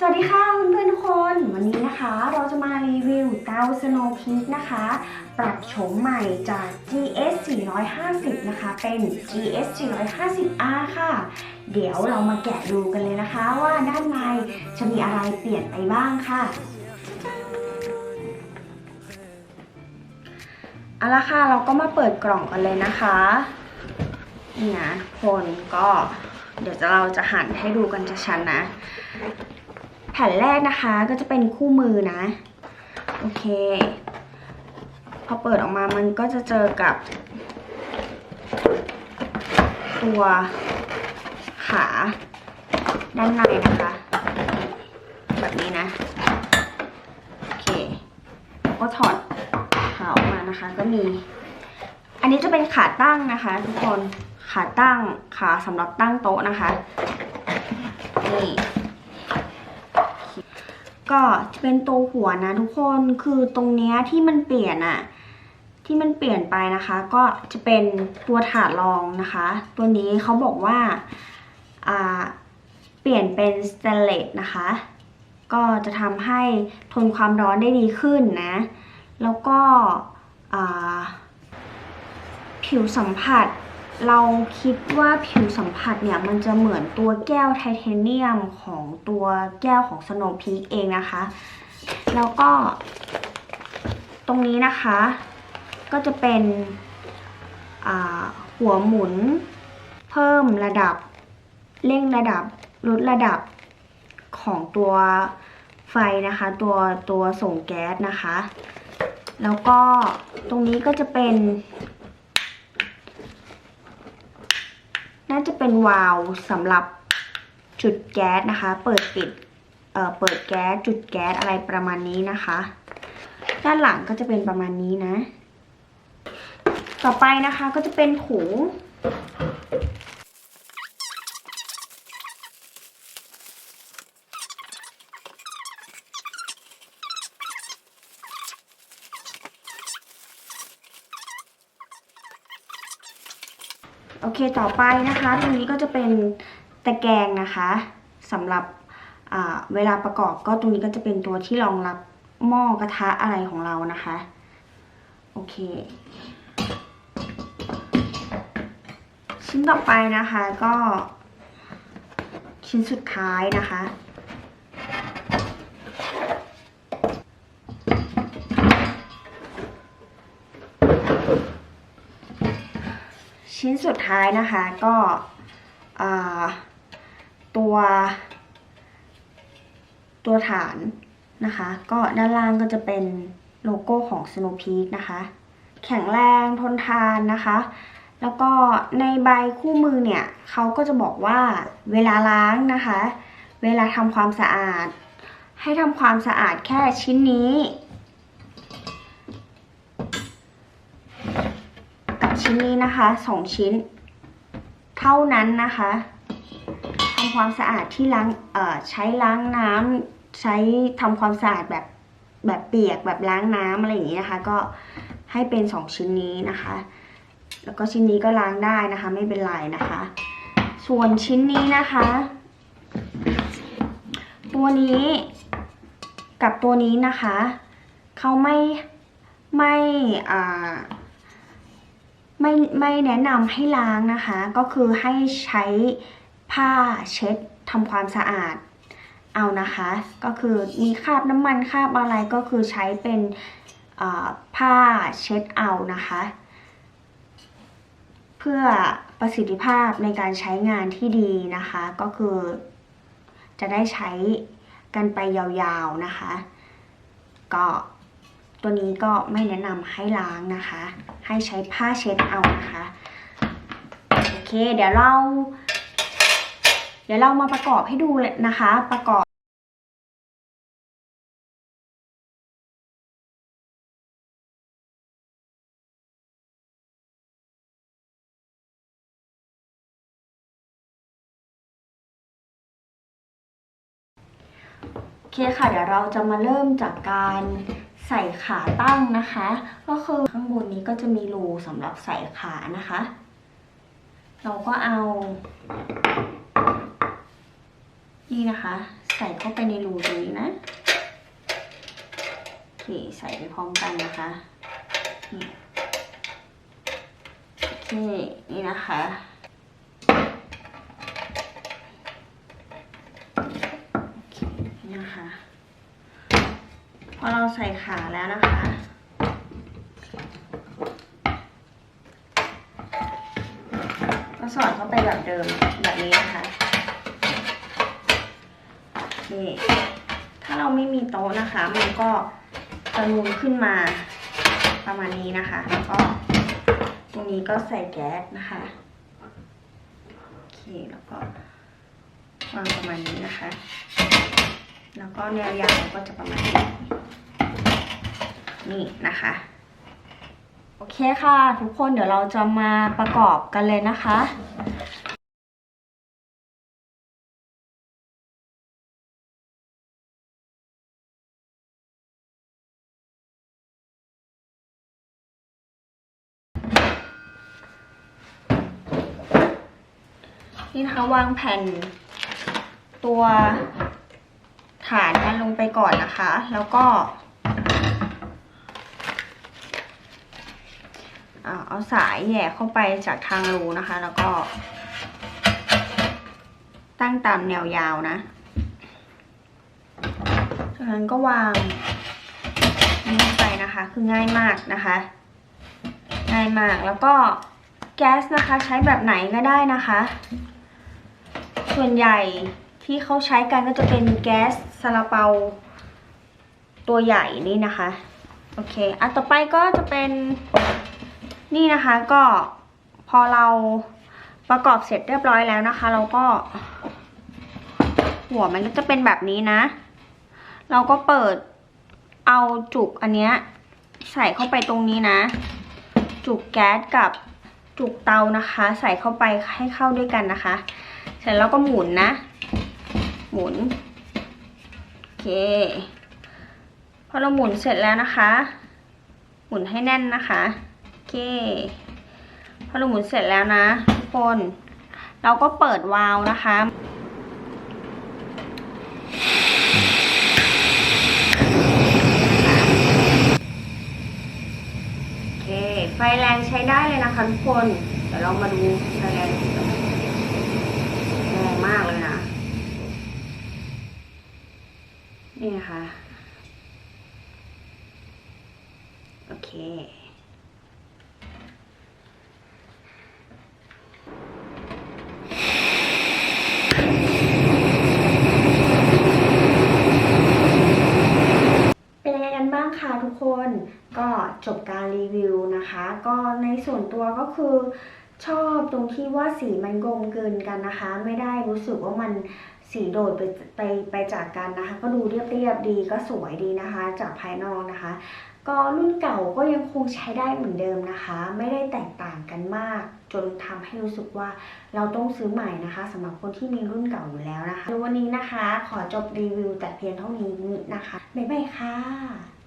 สวัสดีค่ะเพื่อนๆทุกคน วันนี้นะคะเราจะมารีวิวเตา Snow Peak นะคะ ปรับโฉมใหม่จาก GS 450 นะคะ เป็น GS 450R ค่ะ เดี๋ยวเรามาแกะดูกันเลยนะคะ ว่าด้านในจะมีอะไรเปลี่ยนไปบ้างค่ะเอาละค่ะเราก็มาเปิดกล่องกันเลยนะคะนี่นะคนก็เดี๋ยวเราจะหันให้ดูกันชัดๆนะ ผ่นแรกนะคะก็จะเป็นคู่มือนะ โอเค พอเปิดออกมามันก็จะเจอกับ ตัวขาด้านในนะคะ แบบนี้นะ โอเค ก็ถอดขาออกมานะคะก็มี อันนี้จะเป็นขาตั้งนะคะ ทุกคนขาตั้งขาสำหรับตั้งโต๊ะนะคะนี่ ก็จะเป็นตัวหัวนะทุกคนคือตรงเนี้ยที่มันเปลี่ยนอะที่มันเปลี่ยนไปนะคะ ก็จะเป็นตัวถาดรองนะคะ ตัวนี้เขาบอกว่าอ่าเปลี่ยนเป็นสเตนเลสนะคะ ก็จะทำให้ทนความร้อนได้ดีขึ้นนะ แล้วก็ผิวสัมผัส เราคิดว่าผิวสัมผัสเนี่ย มันจะเหมือนตัวแก้วไทเทเนียมของตัวแก้วของ Snow Peak เองนะคะ แล้วก็ ตรงนี้นะคะ ก็จะเป็นหัวหมุน เพิ่มระดับ เร่งระดับลดระดับของตัวไฟนะคะ ตัวตัวส่งแก๊สนะคะ แล้วก็ตรงนี้ก็จะเป็น น่าจะเป็นวาล์วสำหรับจุดแก๊สนะคะ เปิดปิดเอ่อเปิดแก๊สจุดแก๊สอะไรประมาณนี้นะคะ ด้านหลังก็จะเป็นประมาณนี้นะ ต่อไปนะคะก็จะเป็นถุง โอเคต่อไปนะคะตรงนี้ก็จะเป็นตะแกรงนะคะสำหรับเวลาประกอบก็ตรงนี้ก็จะเป็นตัวที่รองรับหม้อกระทะอะไรของเรานะคะโอเค ชิ้นต่อไปนะคะก็ชิ้นสุดท้ายนะคะ ชิ้นสุดท้ายนะคะก็ตัวตัวฐานนะคะ ก็ด้านล่างก็จะเป็นโลโก้ของ Snow Peak นะคะ แข็งแรงทนทานนะคะ แล้วก็ในใบคู่มือเนี่ยเขาก็จะบอกว่าเวลาล้างนะคะ เวลาทำความสะอาด ให้ทำความสะอาดแค่ชิ้นนี้ กับ ชิ้นนี้นะคะสองชิ้น เท่านั้นนะคะทำความสะอาดที่ล้างเอ่อใช้ล้างน้ำใช้ทำความสะอาดแบบแบบเปียกแบบล้างน้ำอะไรอย่างนี้นะคะ ก็ให้เป็นสองชิ้นนี้นะคะ แล้วก็ชิ้นนี้ก็ล้างได้นะคะ ไม่เป็นไรนะคะ ส่วนชิ้นนี้นะคะ ตัวนี้กับตัวนี้นะคะเขาไม่ไม่อ่า ไม่ไม่แนะนำให้ล้างนะคะ ก็คือให้ใช้ผ้าเช็ดทำความสะอาดเอานะคะ ก็คือมีคราบน้ำมันคราบอะไรก็คือใช้เป็นผ้าเช็ดเอานะคะ เพื่อประสิทธิภาพในการใช้งานที่ดีนะคะ ก็คือจะได้ใช้กันไปยาวๆนะคะ ก็ ตัวนี้ก็ไม่แนะนำให้ล้างนะคะ ให้ใช้ผ้าเช็ดเอานะคะ โอเค เดี๋ยวเรา เดี๋ยวเรามาประกอบให้ดูเลยนะคะ ประกอบโอเคค่ะ เดี๋ยวเราจะมาเริ่มจากการ ใส่ขาตั้งนะคะ ก็คือข้างบนนี้ก็จะมีรูสำหรับใส่ขานะคะ เราก็เอานี่นะคะ ใส่เข้าไปในรูตรงนี้นะโอเคใส่ไปพร้อมกันนะคะนี่โอเคนี่นะคะโอเคนี่นะคะ เราใส่ขาแล้วนะคะ ก็สอดเข้าไปแบบเดิมแบบนี้นะคะนี่ถ้าเราไม่มีโต๊ะนะคะ มันก็จะนูนขึ้นมาประมาณนี้นะคะ แล้วก็ตรงนี้ก็ใส่แก๊สนะคะโอเคแล้วก็วางประมาณนี้นะคะ แล้วก็แนวยาวก็จะประมาณนี้นี่นะคะ โอเคค่ะ ทุกคนเดี๋ยวเราจะมาประกอบกันเลยนะคะนี่นะคะวางแผ่นตัว ฐานกันลงไปก่อนนะคะ แล้วก็เอาสายแหย่เข้าไปจากทางรูนะคะ แล้วก็ ตั้งตามแนวยาวนะ จากนั้นก็วางนี่ลงไปนะคะ คือง่ายมากนะคะ ง่ายมาก แล้วก็แก๊สนะคะใช้แบบไหนก็ได้นะคะ ส่วนใหญ่ ที่เขาใช้กันก็จะเป็นแก๊สซาลาเปา ตัวใหญ่นี่นะคะ โอเคอันต่อไปก็จะเป็นนี่นะคะก็พอเราประกอบเสร็จเรียบร้อยแล้วนะคะ เราก็ หัวมันก็จะเป็นแบบนี้นะ เราก็เปิดเอาจุกอันเนี้ยใส่เข้าไปตรงนี้นะ จุกแก๊สกับจุกเตานะคะ ใส่เข้าไปให้เข้าด้วยกันนะคะ เสร็จแล้วก็หมุนนะ มุนโอเคพอเราหมุนเสร็จแล้วนะคะ หมุนให้แน่นนะคะโอเคพอเราหมุนเสร็จแล้วนะทุกคน เราก็เปิดวาล์วนะคะโอเคไฟแรงใช้ได้เลยนะคะทุกคน เดี๋ยวเรามาดูไฟแรงแรงมากเลยนะ นะคะ โอเค เป็นยังไงกันบ้างคะทุกคน ก็จบการรีวิวนะคะ ก็ในส่วนตัวก็คือชอบตรงที่ว่าสีมันกลมเกินกันนะคะ ไม่ได้รู้สึกว่ามัน สีโดดไปไปไปจากกันนะคะ ก็ดูเรียบเรียบๆดีก็สวยดีนะคะ จากภายนอกนะคะ ก็รุ่นเก่าก็ยังคงใช้ได้เหมือนเดิมนะคะ ไม่ได้แตกต่างกันมาก จนทำให้รู้สึกว่าเราต้องซื้อใหม่นะคะสำหรับคนที่มีรุ่นเก่าอยู่แล้วนะคะวันนี้นะคะ ขอจบรีวิวแต่เพียงเท่านี้นะคะบ๊ายบายค่ะ